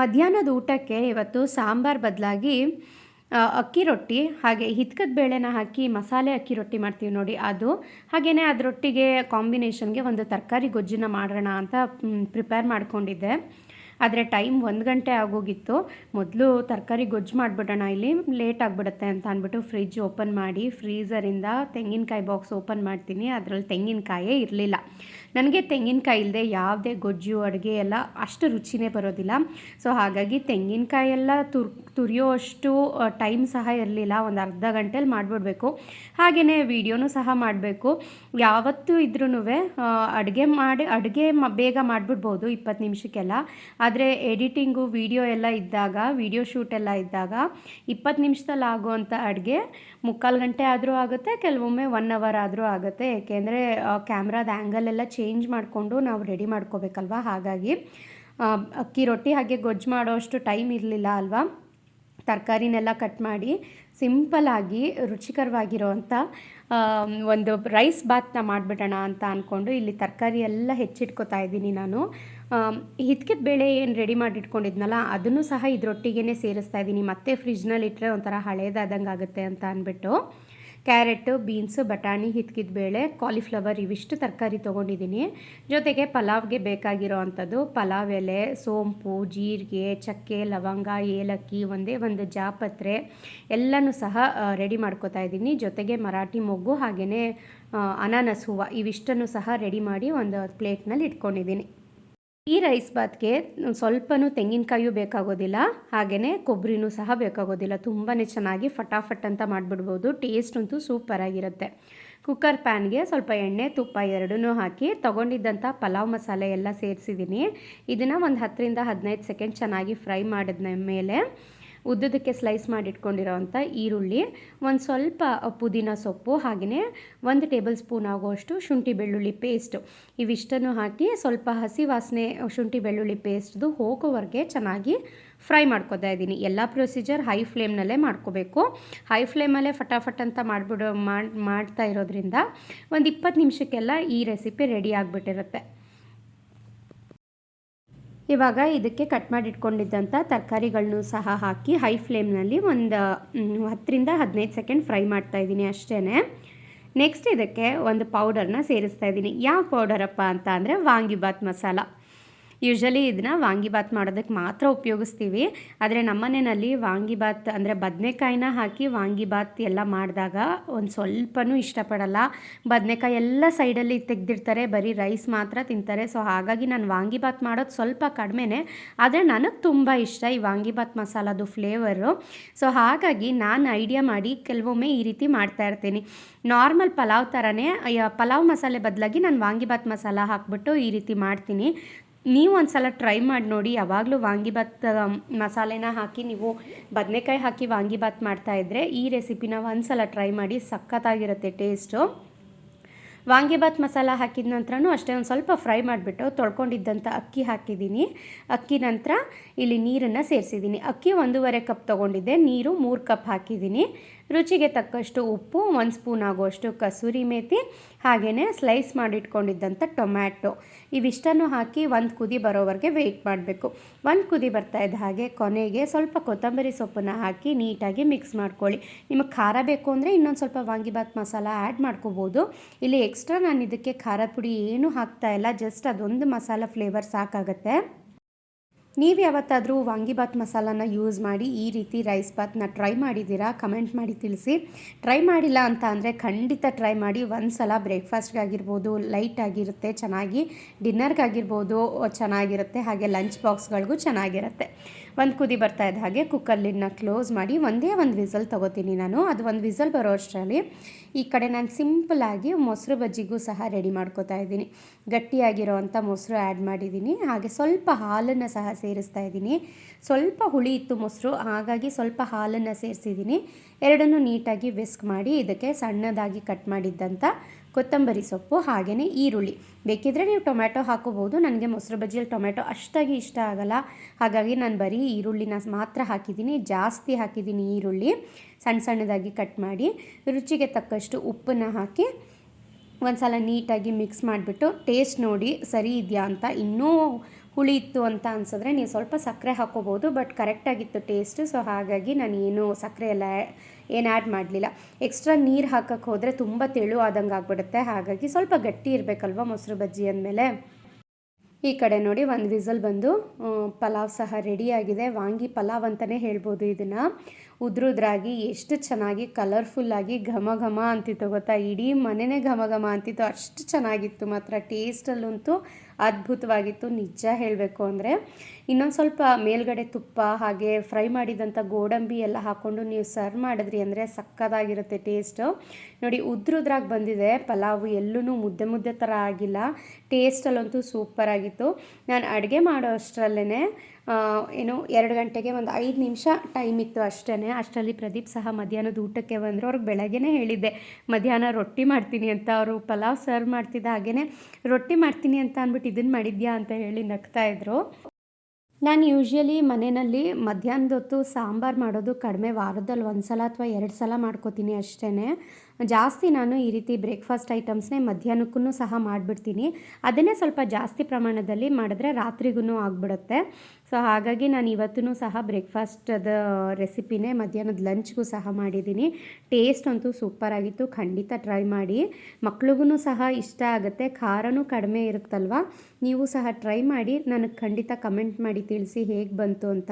ಮಧ್ಯಾಹ್ನದ ಊಟಕ್ಕೆ ಇವತ್ತು ಸಾಂಬಾರು ಬದಲಾಗಿ ಅಕ್ಕಿ ರೊಟ್ಟಿ, ಹಾಗೆ ಹಿತ್ಕದ ಬೇಳೆನ ಹಾಕಿ ಮಸಾಲೆ ಅಕ್ಕಿ ರೊಟ್ಟಿ ಮಾಡ್ತೀವಿ ನೋಡಿ ಅದು. ಹಾಗೆಯೇ ಅದರೊಟ್ಟಿಗೆ ಕಾಂಬಿನೇಷನ್ಗೆ ಒಂದು ತರಕಾರಿ ಗೊಜ್ಜನ್ನ ಮಾಡೋಣ ಅಂತ ಪ್ರಿಪೇರ್ ಮಾಡ್ಕೊಂಡಿದ್ದೆ. ಆದರೆ ಟೈಮ್ ಒಂದು ಗಂಟೆ ಆಗೋಗಿತ್ತು. ಮೊದಲು ತರಕಾರಿ ಗೊಜ್ಜು ಮಾಡಿಬಿಡೋಣ, ಇಲ್ಲಿ ಲೇಟ್ ಆಗಿಬಿಡುತ್ತೆ ಅಂತ ಅಂದ್ಬಿಟ್ಟು ಫ್ರಿಜ್ ಓಪನ್ ಮಾಡಿ ಫ್ರೀಝರಿಂದ ತೆಂಗಿನಕಾಯಿ ಬಾಕ್ಸ್ ಓಪನ್ ಮಾಡ್ತೀನಿ. ಅದರಲ್ಲಿ ತೆಂಗಿನಕಾಯೇ ಇರಲಿಲ್ಲ. ನನಗೆ ತೆಂಗಿನಕಾಯಿ ಇಲ್ಲದೆ ಯಾವುದೇ ಗೊಜ್ಜು, ಅಡುಗೆ ಎಲ್ಲ ಅಷ್ಟು ರುಚಿನೇ ಬರೋದಿಲ್ಲ. ಸೊ ಹಾಗಾಗಿ ತೆಂಗಿನಕಾಯಿ ಎಲ್ಲ ತುರ್ ತುರಿಯೋ ಅಷ್ಟು ಟೈಮ್ ಸಹ ಇರಲಿಲ್ಲ. ಒಂದು ಅರ್ಧ ಗಂಟೆಲಿ ಮಾಡಿಬಿಡ್ಬೇಕು. ಹಾಗೆಯೇ ವೀಡಿಯೋನೂ ಸಹ ಮಾಡಬೇಕು. ಯಾವತ್ತೂ ಇದ್ರೂ ಅಡುಗೆ ಮಾಡಿ, ಅಡುಗೆ ಬೇಗ ಮಾಡಿಬಿಡ್ಬೋದು, ಇಪ್ಪತ್ತು ನಿಮಿಷಕ್ಕೆಲ್ಲ. ಆದರೆ ಎಡಿಟಿಂಗು ವೀಡಿಯೋ ಎಲ್ಲ ಇದ್ದಾಗ, ವೀಡಿಯೋ ಶೂಟ್ ಎಲ್ಲ ಇದ್ದಾಗ ಇಪ್ಪತ್ತು ನಿಮಿಷದಲ್ಲಿ ಆಗುವಂಥ ಅಡುಗೆ ಮುಕ್ಕಾಲು ಗಂಟೆ ಆದರೂ ಆಗುತ್ತೆ, ಕೆಲವೊಮ್ಮೆ ಒನ್ ಅವರ್ ಆದರೂ ಆಗುತ್ತೆ. ಏಕೆಂದರೆ ಕ್ಯಾಮ್ರಾದ ಆ್ಯಂಗಲ್ ಎಲ್ಲ ಚೇಂಜ್ ಮಾಡಿಕೊಂಡು ನಾವು ರೆಡಿ ಮಾಡ್ಕೋಬೇಕಲ್ವ? ಹಾಗಾಗಿ ಅಕ್ಕಿ ರೊಟ್ಟಿ ಹಾಗೆ ಗೊಜ್ಜು ಮಾಡೋ ಅಷ್ಟು ಟೈಮ್ ಇರಲಿಲ್ಲ ಅಲ್ವಾ? ತರಕಾರಿನೆಲ್ಲ ಕಟ್ ಮಾಡಿ ಸಿಂಪಲ್ಲಾಗಿ ರುಚಿಕರವಾಗಿರೋವಂಥ ಒಂದು ರೈಸ್ ಬಾತ್ನ ಮಾಡಿಬಿಡೋಣ ಅಂತ ಅಂದ್ಕೊಂಡು ಇಲ್ಲಿ ತರಕಾರಿ ಎಲ್ಲ ಹೆಚ್ಚಿಟ್ಕೋತಾ ಇದ್ದೀನಿ ನಾನು. ಹಿತ್ಕಿದ ಬೇಳೆ ಏನು ರೆಡಿ ಮಾಡಿ ಇಟ್ಕೊಂಡಿದ್ನಲ್ಲ ಅದನ್ನು ಸಹ ಇದರೊಟ್ಟಿಗೆ ಸೇರಿಸ್ತಾ ಇದ್ದೀನಿ ಮತ್ತೆ ಫ್ರಿಜ್ನಲ್ಲಿ ಇಟ್ಟರೆ ಒಂಥರ ಹಳೇದಾದಂಗೆ ಆಗುತ್ತೆ ಅಂತ ಅಂದ್ಬಿಟ್ಟು ಕ್ಯಾರೆಟು, ಬೀನ್ಸು, ಬಟಾಣಿ, ಹಿತ್ಕಿದ ಬೇಳೆ ಕಾಲಿಫ್ಲವರ್ ಇವಿಷ್ಟು ತರಕಾರಿ ತೊಗೊಂಡಿದ್ದೀನಿ ಜೊತೆಗೆ ಪಲಾವ್ಗೆ ಬೇಕಾಗಿರೋ ಅಂಥದ್ದು ಪಲಾವ್ ಎಲೆ, ಸೋಂಪು, ಜೀರಿಗೆ, ಚಕ್ಕೆ, ಲವಂಗ, ಏಲಕ್ಕಿ, ಒಂದೇ ಒಂದು ಜಾಪತ್ರೆ ಎಲ್ಲನೂ ಸಹ ರೆಡಿ ಮಾಡ್ಕೋತಾ ಇದ್ದೀನಿ ಜೊತೆಗೆ ಮರಾಠಿ ಮೊಗ್ಗು ಹಾಗೆಯೇ ಅನಾನಸ್ ಹೂವು ಇವಿಷ್ಟನ್ನು ಸಹ ರೆಡಿ ಮಾಡಿ ಒಂದು ಪ್ಲೇಟ್ನಲ್ಲಿ ಇಟ್ಕೊಂಡಿದ್ದೀನಿ ಈ ರೈಸ್ ಬಾತ್ಗೆ ಸ್ವಲ್ಪನೂ ತೆಂಗಿನಕಾಯಿಯೂ ಬೇಕಾಗೋದಿಲ್ಲ ಹಾಗೆಯೇ ಕೊಬ್ಬರಿನೂ ಸಹ ಬೇಕಾಗೋದಿಲ್ಲ. ತುಂಬಾ ಚೆನ್ನಾಗಿ ಫಟಾಫಟ್ ಅಂತ ಮಾಡಿಬಿಡ್ಬೋದು. ಟೇಸ್ಟ್ ಅಂತೂ ಸೂಪರಾಗಿರುತ್ತೆ ಕುಕ್ಕರ್ ಪ್ಯಾನ್ಗೆ ಸ್ವಲ್ಪ ಎಣ್ಣೆ, ತುಪ್ಪ ಎರಡನ್ನೂ ಹಾಕಿ ತೊಗೊಂಡಿದ್ದಂಥ ಪಲಾವ್ ಮಸಾಲೆ ಎಲ್ಲ ಸೇರಿಸಿದ್ದೀನಿ. ಇದನ್ನು ಒಂದು ಹತ್ತರಿಂದ ಹದಿನೈದು ಸೆಕೆಂಡ್ ಚೆನ್ನಾಗಿ ಫ್ರೈ ಮಾಡಿದ ಮೇಲೆ ಉದ್ದದಕ್ಕೆ ಸ್ಲೈಸ್ ಮಾಡಿ ಇಟ್ಕೊಂಡಿರೋವಂಥ ಈರುಳ್ಳಿ, ಒಂದು ಸ್ವಲ್ಪ ಪುದೀನ ಸೊಪ್ಪು ಹಾಗೆಯೇ ಒಂದು ಟೇಬಲ್ ಸ್ಪೂನ್ ಆಗುವಷ್ಟು ಶುಂಠಿ ಬೆಳ್ಳುಳ್ಳಿ ಪೇಸ್ಟು ಇವಿಷ್ಟನ್ನು ಹಾಕಿ ಸ್ವಲ್ಪ ಹಸಿ ವಾಸನೆ ಶುಂಠಿ ಬೆಳ್ಳುಳ್ಳಿ ಪೇಸ್ಟ್ದು ಹೋಗೋವರೆಗೆ ಚೆನ್ನಾಗಿ ಫ್ರೈ ಮಾಡ್ಕೋತಾ ಇದ್ದೀನಿ. ಎಲ್ಲ ಪ್ರೊಸೀಜರ್ ಹೈ ಫ್ಲೇಮ್ನಲ್ಲೇ ಮಾಡ್ಕೋಬೇಕು. ಹೈ ಫ್ಲೇಮಲ್ಲೇ ಫಟಾಫಟ್ ಅಂತ ಮಾಡಿಬಿಡೋ ಮಾಡಿ, ಮಾಡ್ತಾ ಇರೋದ್ರಿಂದ ಒಂದು ಇಪ್ಪತ್ತು ನಿಮಿಷಕ್ಕೆಲ್ಲ ಈ ರೆಸಿಪಿ ರೆಡಿ ಆಗಿಬಿಟ್ಟಿರುತ್ತೆ. ಇವಾಗ ಇದಕ್ಕೆ ಕಟ್ ಮಾಡಿ ಇಟ್ಕೊಂಡಿದ್ದಂಥ ತರಕಾರಿಗಳನ್ನೂ ಸಹ ಹಾಕಿ ಹೈ ಫ್ಲೇಮ್ನಲ್ಲಿ ಒಂದು ಹತ್ತರಿಂದ ಹದಿನೈದು ಸೆಕೆಂಡ್ ಫ್ರೈ ಮಾಡ್ತಾ ಇದ್ದೀನಿ ಅಷ್ಟೇ ನೆಕ್ಸ್ಟ್ ಇದಕ್ಕೆ ಒಂದು ಪೌಡರ್ನ ಸೇರಿಸ್ತಾ ಇದ್ದೀನಿ. ಯಾವ ಪೌಡರಪ್ಪ ಅಂತ ಅಂದರೆ ವಾಂಗಿಬಾತ್ ಮಸಾಲ. ಯೂಶ್ವಲಿ ಇದನ್ನ ವಾಂಗಿಬಾತ್ ಮಾಡೋದಕ್ಕೆ ಮಾತ್ರ ಉಪಯೋಗಿಸ್ತೀವಿ. ಆದರೆ ನಮ್ಮನೆಯಲ್ಲಿ ವಾಂಗಿಬಾತ್ ಅಂದರೆ ಬದನೆಕಾಯಿನ ಹಾಕಿ ವಾಂಗಿಬಾತ್ ಎಲ್ಲ ಮಾಡಿದಾಗ ಒಂದು ಸ್ವಲ್ಪನೂ ಇಷ್ಟಪಡಲ್ಲ. ಬದನೆಕಾಯಿ ಎಲ್ಲ ಸೈಡಲ್ಲಿ ತೆಗೆದಿರ್ತಾರೆ ಬರೀ ರೈಸ್ ಮಾತ್ರ ತಿಂತಾರೆ. ಸೊ ಹಾಗಾಗಿ ನಾನು ವಾಂಗಿಬಾತ್ ಮಾಡೋದು ಸ್ವಲ್ಪ ಕಡಿಮೆನೇ, ಆದರೆ ನನಗೆ ತುಂಬ ಇಷ್ಟ ಈ ವಾಂಗಿಬಾತ್ ಮಸಾಲದು ಫ್ಲೇವರು ಸೊ ಹಾಗಾಗಿ ನಾನು ಐಡಿಯಾ ಮಾಡಿ ಕೆಲವೊಮ್ಮೆ ಈ ರೀತಿ ಮಾಡ್ತಾ ಇರ್ತೀನಿ. ನಾರ್ಮಲ್ ಪಲಾವ್ ಥರನೇ ಪಲಾವ್ ಮಸಾಲೆ ಬದಲಾಗಿ ನಾನು ವಾಂಗಿಬಾತ್ ಮಸಾಲ ಹಾಕ್ಬಿಟ್ಟು ಈ ರೀತಿ ಮಾಡ್ತೀನಿ. ನೀವು ಒಂದು ಸಲ ಟ್ರೈ ಮಾಡಿ ನೋಡಿ. ಯಾವಾಗಲೂ ವಾಂಗಿಬಾತ್ ಮಸಾಲೆನ ಹಾಕಿ ನೀವು ಬದನೆಕಾಯಿ ಹಾಕಿ ವಾಂಗಿಬಾತ್ ಮಾಡ್ತಾಯಿದ್ರೆ ಈ ರೆಸಿಪಿನ ಒಂದು ಸಲ ಟ್ರೈ ಮಾಡಿ ಸಖತ್ತಾಗಿರುತ್ತೆ ಟೇಸ್ಟು ವಾಂಗಿಬಾತ್ ಮಸಾಲ ಹಾಕಿದ ನಂತರನೂ ಅಷ್ಟೇ ಒಂದು ಸ್ವಲ್ಪ ಫ್ರೈ ಮಾಡಿಬಿಟ್ಟು ತೊಳ್ಕೊಂಡಿದ್ದಂಥ ಅಕ್ಕಿ ಹಾಕಿದ್ದೀನಿ. ಅಕ್ಕಿ ನಂತರ ಇಲ್ಲಿ ನೀರನ್ನು ಸೇರಿಸಿದ್ದೀನಿ. ಅಕ್ಕಿ ಒಂದೂವರೆ ಕಪ್ ತೊಗೊಂಡಿದ್ದೆ. ನೀರು ಮೂರು ಕಪ್ ಹಾಕಿದ್ದೀನಿ. ರುಚಿಗೆ ತಕ್ಕಷ್ಟು ಉಪ್ಪು, ಒಂದು ಸ್ಪೂನ್ ಆಗುವಷ್ಟು ಕಸೂರಿ ಮೇಥಿ ಹಾಗೆಯೇ ಸ್ಲೈಸ್ ಮಾಡಿಟ್ಕೊಂಡಿದ್ದಂಥ ಟೊಮ್ಯಾಟೊ. ಇವಿಷ್ಟನ್ನು ಹಾಕಿ ಒಂದು ಕುದಿ ಬರೋವರೆಗೆ ವೆಯ್ಟ್ ಮಾಡಬೇಕು. ಒಂದು ಕುದಿ ಬರ್ತಾ ಇದ್ದ ಹಾಗೆ ಕೊನೆಗೆ ಸ್ವಲ್ಪ ಕೊತ್ತಂಬರಿ ಸೊಪ್ಪನ್ನು ಹಾಕಿ ನೀಟಾಗಿ ಮಿಕ್ಸ್ ಮಾಡ್ಕೊಳ್ಳಿ. ನಿಮಗೆ ಖಾರ ಬೇಕು ಅಂದರೆ ಇನ್ನೊಂದು ಸ್ವಲ್ಪ ವಾಂಗಿಬಾತ್ ಮಸಾಲ ಆ್ಯಡ್ ಮಾಡ್ಕೋಬೋದು. ಇಲ್ಲಿ ಎಕ್ಸ್ಟ್ರಾ ನಾನು ಇದಕ್ಕೆ ಖಾರ ಪುಡಿ ಏನೂ ಹಾಕ್ತಾ ಇಲ್ಲ ಜಸ್ಟ್ ಅದೊಂದು ಮಸಾಲ ಫ್ಲೇವರ್ ಸಾಕಾಗತ್ತೆ. ನೀವು ಯಾವತ್ತಾದರೂ ವಾಂಗಿಬಾತ್ ಮಸಾಲಾನ ಯೂಸ್ ಮಾಡಿ ಈ ರೀತಿ ರೈಸ್ ಬಾತ್ನ ಟ್ರೈ ಮಾಡಿದ್ದೀರಾ? ಕಮೆಂಟ್ ಮಾಡಿ ತಿಳಿಸಿ. ಟ್ರೈ ಮಾಡಿಲ್ಲ ಅಂತ ಅಂದರೆ ಖಂಡಿತ ಟ್ರೈ ಮಾಡಿ. ಒಂದು ಸಲ ಬ್ರೇಕ್ಫಾಸ್ಟ್ಗಾಗಿರ್ಬೋದು ಲೈಟ್ ಆಗಿರುತ್ತೆ, ಚೆನ್ನಾಗಿ ಡಿನ್ನರ್ಗಾಗಿರ್ಬೋದು ಚೆನ್ನಾಗಿರುತ್ತೆ. ಹಾಗೆ ಲಂಚ್ ಬಾಕ್ಸ್ಗಳಿಗೂ ಚೆನ್ನಾಗಿರುತ್ತೆ. ಒಂದು ಕುದಿ ಬರ್ತಾ ಇದ್ದ ಹಾಗೆ ಕುಕ್ಕರ್ಲಿನ ಕ್ಲೋಸ್ ಮಾಡಿ ಒಂದೇ ಒಂದು ವಿಸಲ್ ತೊಗೋತೀನಿ ನಾನು. ಅದು ಒಂದು ವಿಸಲ್ ಬರೋ ಅಷ್ಟರಲ್ಲಿ ಈ ಕಡೆ ನಾನು ಸಿಂಪಲಾಗಿ ಮೊಸರು ಬಜ್ಜಿಗೂ ಸಹ ರೆಡಿ ಮಾಡ್ಕೋತಾ ಇದ್ದೀನಿ. ಗಟ್ಟಿಯಾಗಿರೋ ಅಂಥ ಮೊಸರು ಆ್ಯಡ್ ಮಾಡಿದ್ದೀನಿ. ಹಾಗೆ ಸ್ವಲ್ಪ ಹಾಲನ್ನು ಸಹ ಸೇರಿಸ್ತಾ ಇದ್ದೀನಿ. ಸ್ವಲ್ಪ ಹುಳಿ ಇತ್ತು ಮೊಸರು, ಹಾಗಾಗಿ ಸ್ವಲ್ಪ ಹಾಲನ್ನು ಸೇರಿಸಿದ್ದೀನಿ. ಎರಡನ್ನೂ ನೀಟಾಗಿ ವಿಸ್ಕ್ ಮಾಡಿ ಇದಕ್ಕೆ ಸಣ್ಣದಾಗಿ ಕಟ್ ಮಾಡಿದ್ದಂಥ ಕೊತ್ತಂಬರಿ ಸೊಪ್ಪು ಹಾಗೆಯೇ ಈರುಳ್ಳಿ. ಬೇಕಿದ್ದರೆ ನೀವು ಟೊಮ್ಯಾಟೊ ಹಾಕೋಬೋದು ನನಗೆ ಮೊಸರು ಬಜ್ಜಿಯಲ್ಲಿ ಟೊಮ್ಯಾಟೊ ಅಷ್ಟಾಗಿ ಇಷ್ಟ ಆಗಲ್ಲ. ಹಾಗಾಗಿ ನಾನು ಬರೀ ಈರುಳ್ಳಿನ ಮಾತ್ರ ಹಾಕಿದ್ದೀನಿ. ಜಾಸ್ತಿ ಹಾಕಿದ್ದೀನಿ ಈರುಳ್ಳಿ. ಸಣ್ಣ ಸಣ್ಣದಾಗಿ ಕಟ್ ಮಾಡಿ ರುಚಿಗೆ ತಕ್ಕಷ್ಟು ಉಪ್ಪನ್ನು ಹಾಕಿ ಒಂದು ಸಲ ನೀಟಾಗಿ ಮಿಕ್ಸ್ ಮಾಡಿಬಿಟ್ಟು ಟೇಸ್ಟ್ ನೋಡಿ ಸರಿ ಇದೆಯಾ ಅಂತ ಇನ್ನೂ ಹುಳಿ ಇತ್ತು ಅಂತ ಅನ್ಸಿದ್ರೆ ನೀವು ಸ್ವಲ್ಪ ಸಕ್ಕರೆ ಹಾಕೋಬೋದು ಬಟ್ ಕರೆಕ್ಟಾಗಿತ್ತು ಟೇಸ್ಟು ಸೊ ಹಾಗಾಗಿ ನಾನು ಏನು ಸಕ್ಕರೆ ಎಲ್ಲ ಏನು ಆ್ಯಡ್ ಮಾಡಲಿಲ್ಲ. ಎಕ್ಸ್ಟ್ರಾ ನೀರು ಹಾಕಕ್ಕೆ ಹೋದರೆ ತುಂಬ ತೆಳು ಆದಂಗೆ ಆಗ್ಬಿಡುತ್ತೆ, ಹಾಗಾಗಿ ಸ್ವಲ್ಪ ಗಟ್ಟಿ ಇರಬೇಕಲ್ವ ಮೊಸರು ಬಜ್ಜಿ ಅಂದಮೇಲೆ. ಈ ಕಡೆ ನೋಡಿ ಒಂದು ವಿಸಲ್ ಬಂದು ಪಲಾವ್ ಸಹ ರೆಡಿಯಾಗಿದೆ ವಾಂಗಿ ಪಲಾವ್ ಅಂತಲೇ ಹೇಳ್ಬೋದು ಇದನ್ನು. ಉದ್ರುದ್ರಾಗಿ ಎಷ್ಟು ಚೆನ್ನಾಗಿ ಕಲರ್ಫುಲ್ಲಾಗಿ ಘಮ ಘಮ ಅಂತಿತ್ತು ಗೊತ್ತಾ? ಇಡೀ ಮನೆನೇ ಘಮ ಘಮ ಅಂತಿತ್ತು. ಅಷ್ಟು ಚೆನ್ನಾಗಿತ್ತು ಮಾತ್ರ. ಟೇಸ್ಟಲ್ಲಂತೂ ಅದ್ಭುತವಾಗಿತ್ತು. ನಿಜ ಹೇಳಬೇಕು ಅಂದರೆ ಇನ್ನೊಂದು ಸ್ವಲ್ಪ ಮೇಲ್ಗಡೆ ತುಪ್ಪ, ಹಾಗೆ ಫ್ರೈ ಮಾಡಿದಂಥ ಗೋಡಂಬಿ ಎಲ್ಲ ಹಾಕ್ಕೊಂಡು ನೀವು ಸರ್ವ್ ಮಾಡಿದ್ರಿ ಅಂದರೆ ಸಕ್ಕತ್ತಾಗಿರುತ್ತೆ ಟೇಸ್ಟು ನೋಡಿ, ಉದ್ರುದ್ರಾಗಿ ಬಂದಿದೆ ಪಲಾವು ಎಲ್ಲೂ ಮುದ್ದೆ ಮುದ್ದೆ ಥರ ಆಗಿಲ್ಲ. ಟೇಸ್ಟಲ್ಲಂತೂ ಸೂಪರಾಗಿತ್ತು ನಾನು ಅಡುಗೆ ಮಾಡೋ ಅಷ್ಟರಲ್ಲೇ ಏನು, ಎರಡು ಗಂಟೆಗೆ ಒಂದು ಐದು ನಿಮಿಷ ಟೈಮ್ ಇತ್ತು ಅಷ್ಟೇ ಅಷ್ಟರಲ್ಲಿ ಪ್ರದೀಪ್ ಸಹ ಮಧ್ಯಾಹ್ನದ ಊಟಕ್ಕೆ ಬಂದರು. ಅವ್ರಿಗೆ ಬೆಳಗ್ಗೆನೇ ಹೇಳಿದ್ದೆ, ಮಧ್ಯಾಹ್ನ ರೊಟ್ಟಿ ಮಾಡ್ತೀನಿ ಅಂತ. ಅವರು ಪಲಾವ್ ಸರ್ವ್ ಮಾಡ್ತಿದ್ದ ಹಾಗೆಯೇ ರೊಟ್ಟಿ ಮಾಡ್ತೀನಿ ಅಂತ ಅಂದ್ಬಿಟ್ಟು ಇದನ್ನು ಮಾಡಿದ್ಯಾ? ಅಂತ ಹೇಳಿ ನಗ್ತಾ ಇದ್ರು. ನಾನು ಯೂಶ್ವಲಿ ಮನೆಯಲ್ಲಿ ಮಧ್ಯಾಹ್ನದೊತ್ತು ಸಾಂಬಾರು ಮಾಡೋದು ಕಡಿಮೆ ವಾರದಲ್ಲಿ ಒಂದು ಸಲ ಅಥವಾ ಎರಡು ಸಲ ಮಾಡ್ಕೋತೀನಿ ಅಷ್ಟೇ ಜಾಸ್ತಿ ನಾನು ಈ ರೀತಿ ಬ್ರೇಕ್ಫಾಸ್ಟ್ ಐಟಮ್ಸ್ನೇ ಮಧ್ಯಾಹ್ನಕ್ಕೂ ಸಹ ಮಾಡಿಬಿಡ್ತೀನಿ. ಅದನ್ನೇ ಸ್ವಲ್ಪ ಜಾಸ್ತಿ ಪ್ರಮಾಣದಲ್ಲಿ ಮಾಡಿದ್ರೆ ರಾತ್ರಿಗೂ ಆಗಿಬಿಡುತ್ತೆ. ಸೊ ಹಾಗಾಗಿ ನಾನು ಇವತ್ತೂ ಸಹ ಬ್ರೇಕ್ಫಾಸ್ಟದ ರೆಸಿಪಿನೇ ಮಧ್ಯಾಹ್ನದ ಲಂಚ್ಗೂ ಸಹ ಮಾಡಿದ್ದೀನಿ. ಟೇಸ್ಟ್ ಅಂತೂ ಸೂಪರಾಗಿತ್ತು ಖಂಡಿತ ಟ್ರೈ ಮಾಡಿ. ಮಕ್ಳಿಗೂ ಸಹ ಇಷ್ಟ ಆಗುತ್ತೆ. ಖಾರನೂ ಕಡಿಮೆ ಇರುತ್ತಲ್ವ? ನೀವು ಸಹ ಟ್ರೈ ಮಾಡಿ. ನನಗೆ ಖಂಡಿತ ಕಮೆಂಟ್ ಮಾಡಿ ತಿಳಿಸಿ ಹೇಗೆ ಬಂತು ಅಂತ.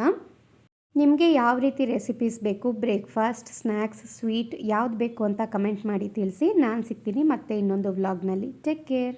ನಿಮಗೆ ಯಾವ ರೀತಿ ರೆಸಿಪೀಸ್ ಬೇಕು? ಬ್ರೇಕ್ಫಾಸ್ಟ್ ಸ್ನ್ಯಾಕ್ಸ್ ಸ್ವೀಟ್ ಯಾವ್ದು ಬೇಕು ಅಂತ ಕಮೆಂಟ್ ಮಾಡಿ ತಿಳಿಸಿ. ನಾನು ಸಿಗ್ತೀನಿ ಮತ್ತೆ ಇನ್ನೊಂದು ವ್ಲಾಗ್ನಲ್ಲಿ ಟೇಕ್ ಕೇರ್